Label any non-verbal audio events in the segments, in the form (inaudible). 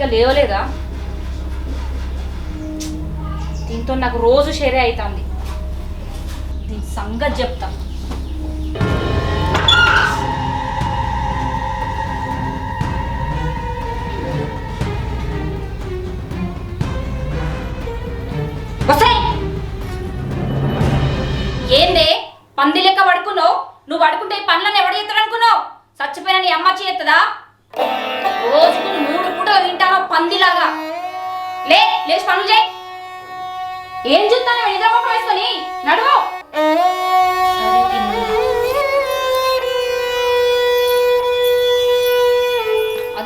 ఇంకా లేవలేదా? దీంతో నాకు రోజు షేరే అవుతుంది దీని సంగతి చెప్తాను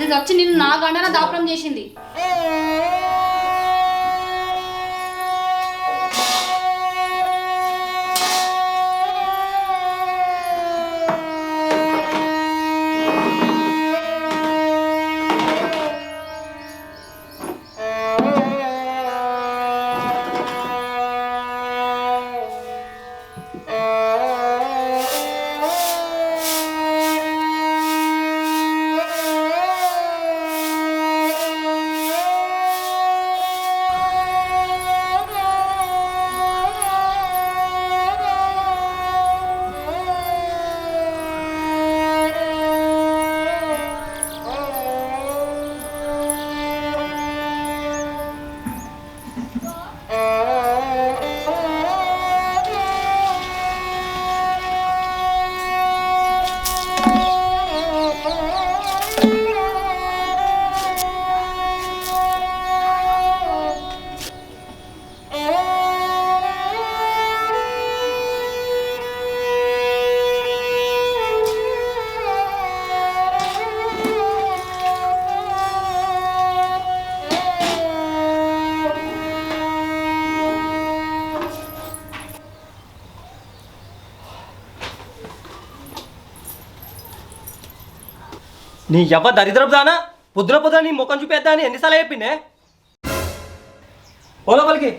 అది వచ్చి నిన్ను నా గండన దాపడం చేసింది. నీ ఎవ్వ దరిద్రపు దానా పొద్దున పొద్దున నీ ముఖం చూపేద్దా అని ఎన్నిసార్లు చెప్పిండే ఓ లోపలికి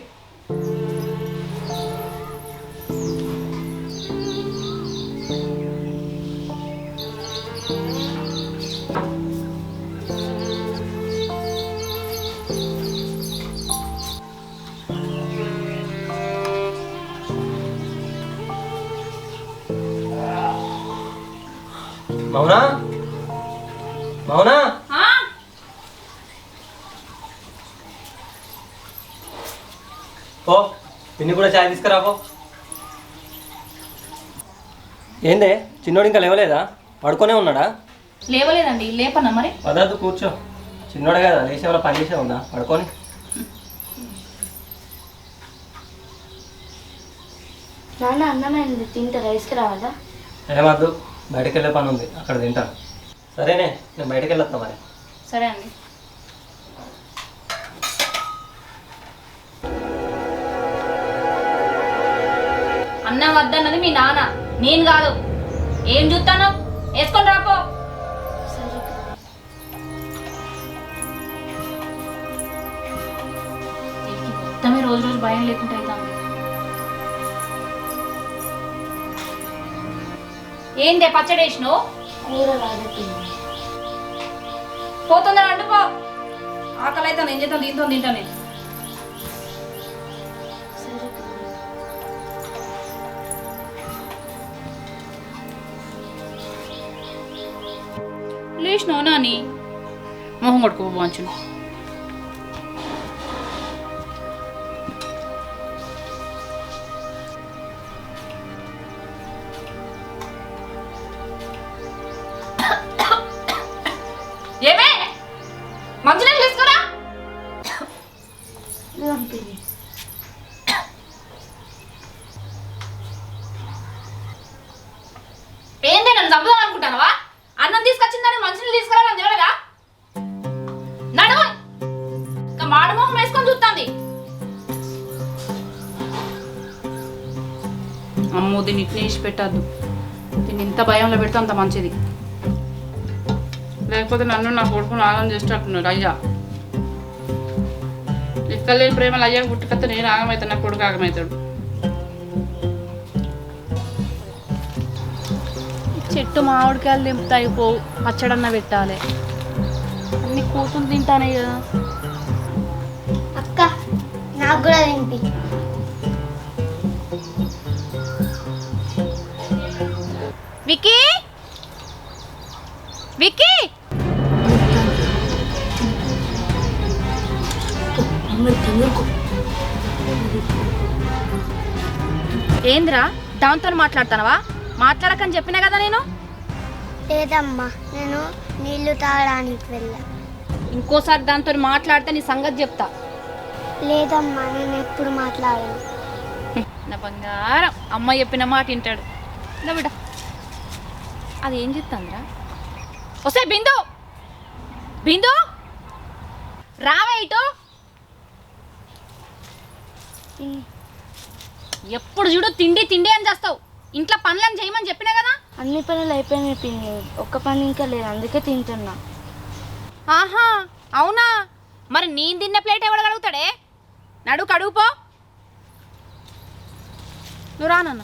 అవునా మౌనా? ఆ? ఓ పిన్ని కూడా చాయ్ తీసుకురాపో ఏందే చిన్నోడు ఇంకా లేవలేదా? పడుకొనే ఉన్నాడా? లేవలేదండి లేపన్నా మరి? పదార్థ కూర్చో. చిన్నోడే కదా లేచేవాళ్ళ పని చేసే ఉందా? పడుకొని. నాన్న అన్నమైంది తింటే రైస్కి రావాలా? ఏమద్దు బయటకు వెళ్ళే పని ఉంది అక్కడ తింటాను. సరేనే నేను బయటకు వెళ్ళొస్తా మరి. సరే అండి. అన్నం వద్దన్నది మీ నాన్న నేను కాదు. ఏం చూస్తాను? వేసుకొని రాపో. మొత్తమే రోజు రోజు భయం లేకుండా అవుతాంది ఏందే పచ్చడి వేసినావు? కూర రాదట్టింది పోతుందని అంటుకో ఆకలి అయితే నేను చేస్తాను దీంతో తింటా నేను. సరే లేచినావు నాని? మొహం కొట్టుకో పెట్టద్దు. దీన్ని ఇంత భయంలో పెడితే అంత మంచిది. లేకపోతే నన్ను నా కొడుకుని ఆగం చేసేటట్టున్నాడు అయ్యా. లెక్కలేని ప్రేమలు అయ్యాక పుట్టుకత్తే నేను ఆగమవుతాను నా కొడుకు ఆగమవుతాడు చెట్టు మామిడికాయలు దింపుతాయి పోవు పచ్చడన్న పెట్టాలి. అన్ని కూతులు తింటానే కదా. అక్క నాకు కూడా తింపి విక్కీ? విక్కీ? ఏంద్రా దాంతో మాట్లాడతానవా మాట్లాడకని చెప్పినా కదా నేను? లేదమ్మా నేను నీళ్ళు తాగడానికి వెళ్ళా. ఇంకోసారి దాంతో మాట్లాడితే నీ సంగతి చెప్తా. లేదమ్మా నేను ఎప్పుడు మాట్లాడాను. నా బంగారం. అమ్మ చెప్పిన మాట వింటాడు. నా బిడ్డ. అది ఏం చెప్తాందిరా? వస్తే బిందు! బిందు! రావే ఇటు? ఎప్పుడు చూడు తిండి తిండి అని చేస్తావు. ఇంట్లో పనులను చేయమని చెప్పినా కదా? అన్ని పనులు అయిపోయినాయి పిన్ని. ఒక్క పని ఇంకా లేదు. అందుకే తింటున్నా. ఆహా అవునా? మరి నేను తిన్న ప్లేట్ ఎవడు కడుగుతాడే? నడు కడుగుపో. నువ్వు రానన్న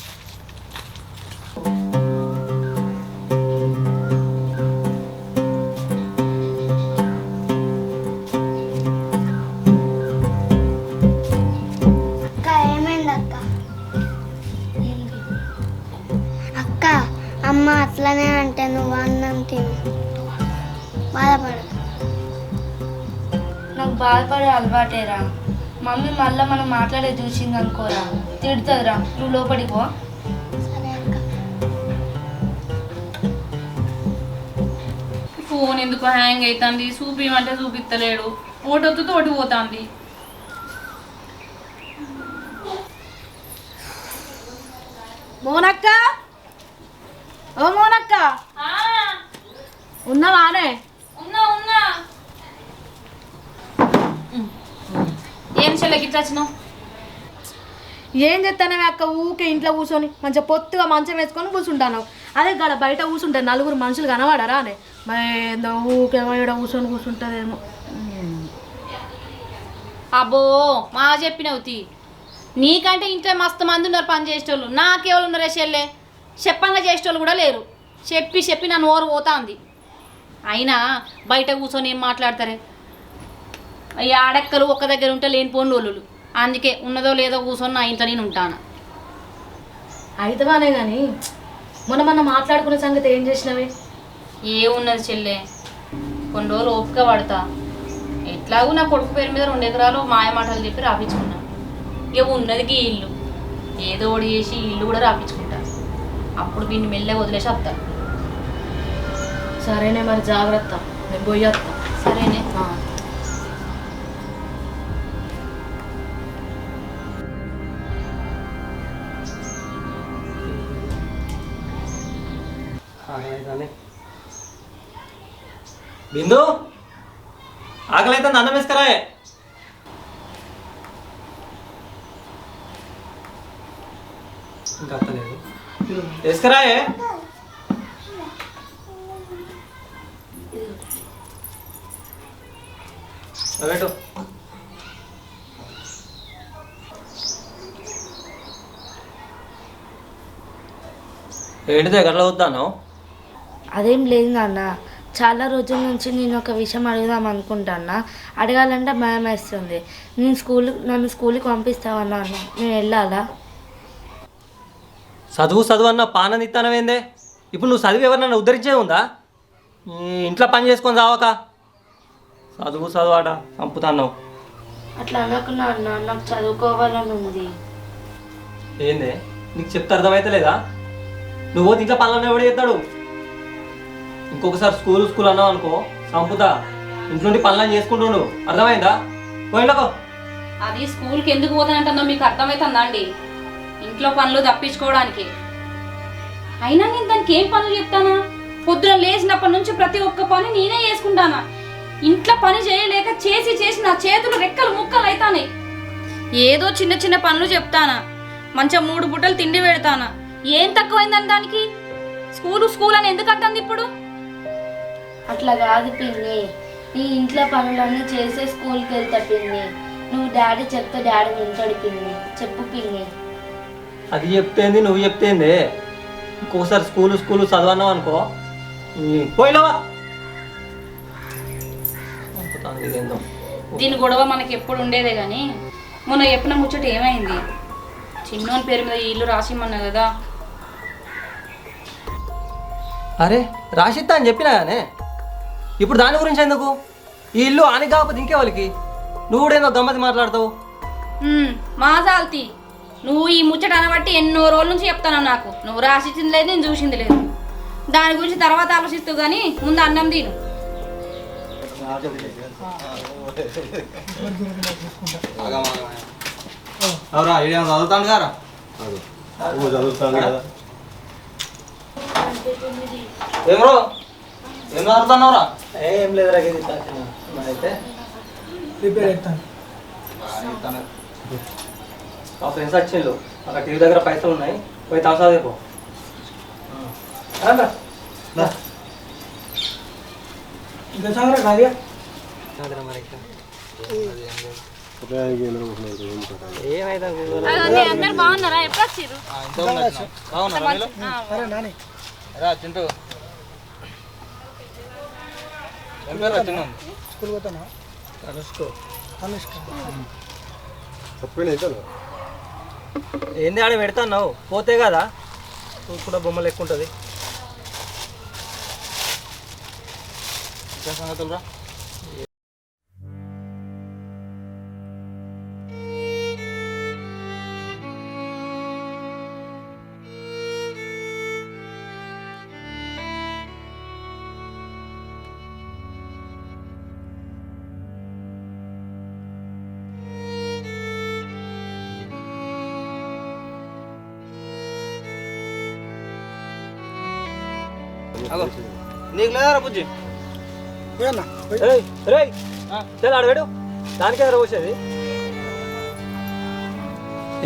అట్లనే అంటే నువ్వు అన్నం తిను. బాధపడదు నాకు బాధపడే అలవాటేరా మమ్మీ మళ్ళీ మనం మాట్లాడే చూసింది అనుకోరా. తిడుతుందిరా నువ్వు లోపలికి పో. ఫోన్ ఎందుకు హ్యాంగ్ అవుతుంది చూపిమంటే చూపిస్తలేడు ఓటొత్తు తోటి పోతుంది. మోనక్క ఓ మోనక్క. ఉన్నావానే ఉన్నా ఉన్నా. ఏం చెల్లెకి ఇట్లా వచ్చినావు? ఏం చేస్తానవే అక్క ఊకే ఇంట్లో కూర్చొని మంచిగా పొత్తుగా మంచం వేసుకొని కూర్చుంటాను అదే గడ బయట కూర్చుంటే నలుగురు మనుషులు కనబడరా అని? ఏందో ఊకేమో ఇక్కడ కూర్చొని కూర్చుంటుందేమో. అబ్బో మా చెప్పినవు తీ. నీకంటే ఇంట్లో మస్తు మంది ఉన్నారు పని చేసేటోళ్ళు. నాకెవరు ఉన్నారే చెల్లె? చెప్పంగా చేసేటోళ్ళు కూడా లేరు. చెప్పి చెప్పి నన్ను ఓరు పోతాంది. అయినా బయట కూర్చొని ఏం మాట్లాడతారే? ఈ ఆడక్కలు ఒక్క దగ్గర ఉంటే లేనిపోని వాళ్ళు అందుకే ఉన్నదో లేదో కూర్చొని నా ఇంట్లో నేను ఉంటాను? అయితేవానే కానీ మొన్న మొన్న మాట్లాడుకునే సంగతి ఏం చేసినవి? ఏమున్నది చెల్లె? కొన్ని రోజులు ఓపిక పడతా. ఎట్లాగూ నా కొడుకు పేరు మీద రెండు ఎకరాలు మాయ మాటలు చెప్పి రాపించుకున్నా ఇక ఉన్నది ఇల్లు. ఏదో ఒకటి చేసి ఇల్లు కూడా రాపించుకుంటా అప్పుడు వీడిని మెల్లగా వదిలేసి వస్తా సరేనే మరి జాగ్రత్త. నేను పోయేస్తా సరేనే. ఆ. ఆకలైతాంది. బిందు ఆకలైతే అన్నం వేసుకరా. ఇంకా అత్తలేదు పెట్టు. వద్దాను అదేం లేదు నాన్న. చాలా రోజుల నుంచి నేను ఒక విషయం అడుగుదాం అనుకుంటానా అడగాలంటే భయం వేస్తుంది. నేను స్కూల్ నన్ను స్కూల్కి పంపిస్తావన్నా నేను వెళ్ళాలా? చదువు చదువు అన్న పాననిత్తానవేందే ఇప్పుడు నువ్వు చదివి ఎవరినన్నా ఉద్ధరించే ఉందా? ఇంట్లో పని చేసుకొని రావక. చదువు చదువు ఆట చంపుతాన్నావు అట్లా అనకున్నా అన్న నాకు చదువుకోవాలని ఉంది. ఏందే? నీకు చెప్తే అర్థమైతలేదా నువ్వు పోతే ఇంట్లో పనులన్నీ ఎవడు చేస్తాడు? ఇంకొకసారి స్కూల్ స్కూల్ అన్నావు అనుకో చంపుతా. ఇంట్లో నుండి పనులను చేసుకుంటుండు. అర్థమైందా? పోయిండకో అది స్కూల్కి ఎందుకు పోతానంటుందో మీకు అర్థమవుతుందా అండి? ఇంట్లో పనులు తప్పించుకోవడానికి. అయినా నేను దానికి ఏం పనులు చెప్తానా? పొద్దున లేచినప్పటి నుంచి ప్రతి ఒక్క పని నేనే చేసుకుంటానా? ఇంట్లో పని చేయలేక చేసి చేసి నా చేతులు రెక్కలు ముక్కలు అవుతానే ఏదో చిన్న చిన్న పనులు చెప్తానా? మంచిగా మూడు బుట్టలు తిండి పెడతానా? ఏం తక్కువైందని దానికి? స్కూలు స్కూల్ అని ఎందుకు అంటుంది ఇప్పుడు? అట్లా కాదు పిన్ని. నీ ఇంట్లో పనులన్నీ చేసే స్కూల్కి వెళ్తా పిన్ని. నువ్వు డాడీ చెప్తే డాడీ వింటాడు పిన్ని. చెప్పు పిన్ని. అది చెప్తేంది నువ్వు చెప్తేంది. ఇంకోసారి స్కూలు స్కూలు చదవన్నావు అనుకో. పోయినావా. దీని గొడవ మనకి ఎప్పుడు ఉండేదే కానీ మొన్న చెప్పిన ముచ్చట ఏమైంది? చిన్నోని పేరు మీద ఇల్లు రాసిమ్మన్నా కదా. అరే రాసిత్తా అని చెప్పినా కానీ ఇప్పుడు దాని గురించి ఎందుకు? ఈ ఇల్లు ఆని కాకపోతే ఇంకేవాళ్ళకి నువ్వు కూడా ఏదో గమ్మతి మాట్లాడతావు. హ్మ్, మా జాల్తి. నువ్వు ఈ ముచ్చట అనబట్టి ఎన్నో రోజుల నుంచి చెప్తాను నాకు. నువ్వు రాసిచ్చింది లేదు నేను చూసింది లేదు. దాని గురించి తర్వాత ఆలోచిస్తూ కానీ ముందు అన్నం తిను. చదువుతాను గారా? చదువుతాను కదా. ఏమరో ఏం చదువుతున్నావురా? ఏం లేదురా ఇది అయితే మా ఫ్రెండ్స్ వచ్చిండ్రు. అక్కడ టీవీ దగ్గర పైసలు ఉన్నాయి. పోయి తమసా రేపు ఏమైతే అందరు బాగున్నారా? ఎప్పుడు వచ్చిర్రు? బాగున్నారా వీళ్ళు? రా చింటూ ఏం పేరు రా చిన్న? ఏంది ఆడ పెడతాన్నావు? పోతే కదా? కూడా బొమ్మలు ఎక్కువ ఉంటుంది. సంగతులు రా. అగో. నీకు లేదా బుజ్జి? ఏయ్, రేయ్, చల్ ఆడ పెడు దానికే పోసేది.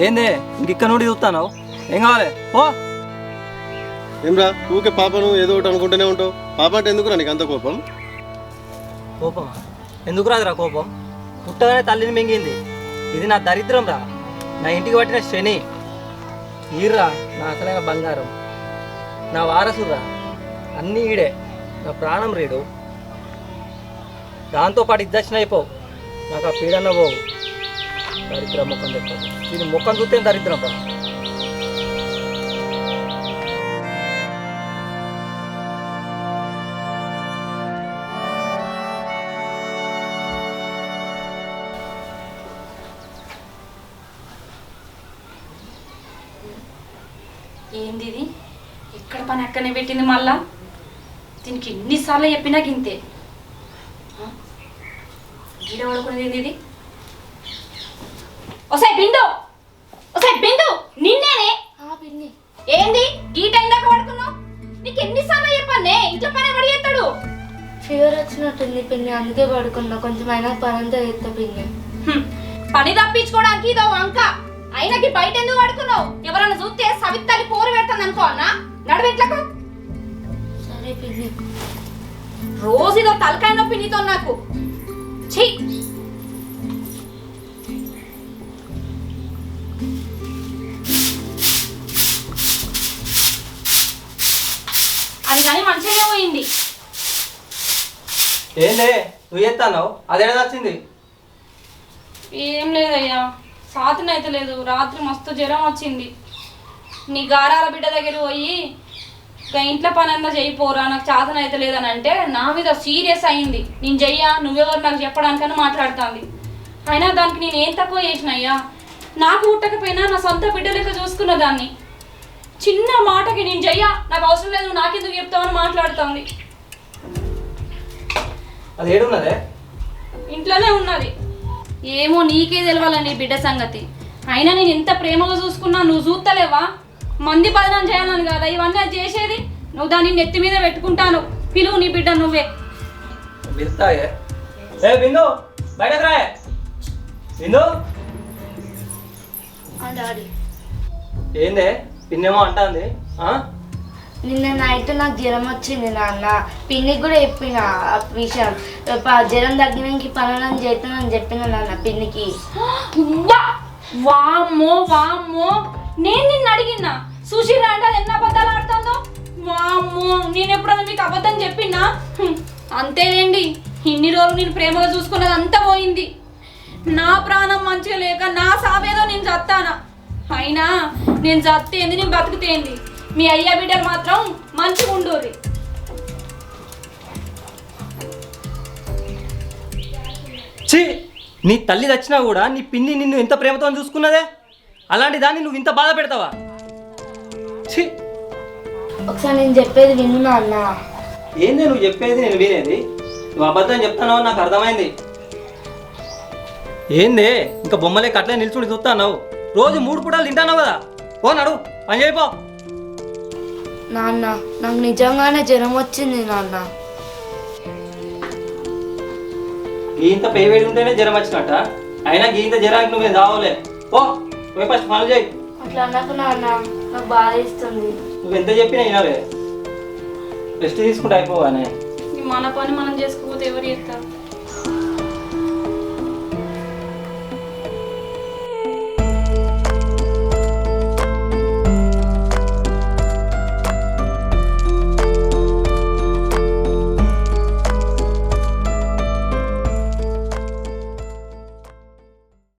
ఏంది? ఇంక ఇక్కడ నుండి చూస్తాను ఏం కావాలి? ఓ ఏమ్రా ఊకే పాపను ఏదో ఒకటి అనుకుంటూనే ఉంటావు. పాప అంటే ఎందుకురా నీకు అంత కోపం? కోపం ఎందుకు రాదురా కోపం? పుట్టగానే తల్లిని మింగింది. ఇది నా దరిద్రం రా నా ఇంటికి పట్టిన శని. ఈర్రా నా అసలైన బంగారం. నా వారసురా అన్నీ ఈడే. నా ప్రాణం రీడు. దాంతోపాటు ఇద్దర్శన అయిపోవు. నాకు ఆ పీడన పోవు. దరిద్రం ముఖం చెప్తాను దీని ముఖం చూస్తే దరిద్రం రా. ఏంది ఇది? పని అక్కనే పెట్టింది మళ్ళా? దీనికి ఎన్నిసార్లు చెప్పినా గింతే? గీడ పడుకునేది ఇది? ఒసే బిందు! ఒసే బిందు! నిన్నేనే? పిన్ని ఏంది? గీట ఇందాక పడుకున్నావు? నీకు ఎన్నిసార్లు చెప్పానే ఇంట్లో పని ఎవడు చేస్తాడు? ఫీవర్ వచ్చినట్టుంది పిన్ని అందుకే పడుకున్నా. కొంచెం అయినా పనంతా చేస్తా పిన్ని. పని తప్పించుకోవడానికి ఇదో వంక. అయినకి బయట ఎందుకు పడుకున్నావు? ఎవరన్నా చూస్తే సవిత్తలి పోరు పెడతాను అనుకో అన్న. నడువెట్లకు? పిన్ని రోజు ఇదో తలకాయ నొప్పి నీతో నాకు. ఛీ! అది కానీ మంచిగానే పోయింది. ఏందే? నువ్వు చేస్తాను అదేడా వచ్చింది? ఏం లేదయ్యా. సాతన అయితే లేదు రాత్రి మస్తు జ్వరం వచ్చింది. నీ గారాల బిడ్డ దగ్గర పోయి ఇక ఇంట్లో పని అంతా చేయిపోరా నాకు చాతన అయితే లేదని అంటే నా మీద సీరియస్ అయింది. నేను చెయ్యా నువ్వెవరు నాకు చెప్పడానికని మాట్లాడుతుంది. అయినా దానికి నేను ఏం తక్కువ చేసినయ్యా నాకు పుట్టకపోయినా నా సొంత బిడ్డ లెక్క చూసుకున్న దాన్ని. చిన్న మాటకి నేను చెయ్యా నాకు అవసరం లేదు నాకెందుకు చెప్తావని మాట్లాడుతుంది. అది ఏడున్నదే ఇంట్లోనే ఉన్నది. ఏమో నీకే తెలవాల నీ బిడ్డ సంగతి. అయినా నేను ఎంత ప్రేమగా చూసుకున్నా నువ్వు చూస్తలేవా మంది బదనం చేయాలని కదా? ఇవన్నీ అది చేసేది? నువ్వు దాన్ని నెత్తి మీద పెట్టుకుంటాను. పిలువు నీ బిడ్డ నువ్వే. పిలుస్తాయే ఏ బిందు బయటకు రాయే. బిందు ఆ డాడీ. ఏందే? పిన్నేమో అంటాంది. ఆ? నిన్న నైట్ నాకు జ్వరం వచ్చింది నాన్న. పిన్నికి కూడా చెప్పిన ఆ విషయం. ప- జ్వరం తగ్గినాక పనులను చేస్తానని చెప్పిన నాన్న పిన్నికి! (gasps) వామ్మో వామ్మో. నేను నిన్ను అడిగినా సుశీల అంటే అది ఎన్ని అబద్ధాలు ఆడుతుందో? వామ్మో నేను ఎప్పుడన్నా మీకు అబద్ధం చెప్పినా? హ్మ్, అంతేలేండి. ఇన్ని రోజులు నేను ప్రేమగా చూసుకున్నది అంతా పోయింది. నా ప్రాణం మంచిగా లేక నా సావేదో నేను చత్తానా అయినా నేను చత్తేంది నేను బతుకుతేంది. మీ అయ్య బిడ్డలు మాత్రం మంచిగా ఉండూరి ఛీ! నీ తల్లి చచ్చినా కూడా నీ పిన్ని నిన్ను ఎంత ప్రేమతో చూసుకున్నదే? అలాంటి దాన్ని నువ్వు ఇంత బాధ పెడతావా? ఛీ! ఒకసారి నేను చెప్పేది విను నాన్న. ఏంది నువ్వు చెప్పేది నేను వినేది? నువ్వు అబద్ధం చెప్తున్నావు నాకు అర్థమైంది. ఏంది? ఇంకా బొమ్మలే కట్లే నిల్చుని చూస్తున్నావు. రోజు మూడు పూటలు తింటాన్నావు కదా. పో నడు పని చేయిపో నాన్న నాకు నిజంగానే జ్వరం వచ్చింది నాన్న. గీంత పేవేడి ఉంటేనే జ్వరం వచ్చినట్ట. అయినా గీంత జ్వరానికి నువ్వు రావలే పో. పోయి ఫస్ట్ పనులు చేయి. అట్లా అన్నకు నాన్న నాకు బాధ ఇస్తుంది నువ్వు ఎంత చెప్పినా వినాలే. రెస్ట్ తీసుకుంటే అయిపోవానే. మన పని మనం చేసుకోకపోతే ఎవరు చేస్తారు?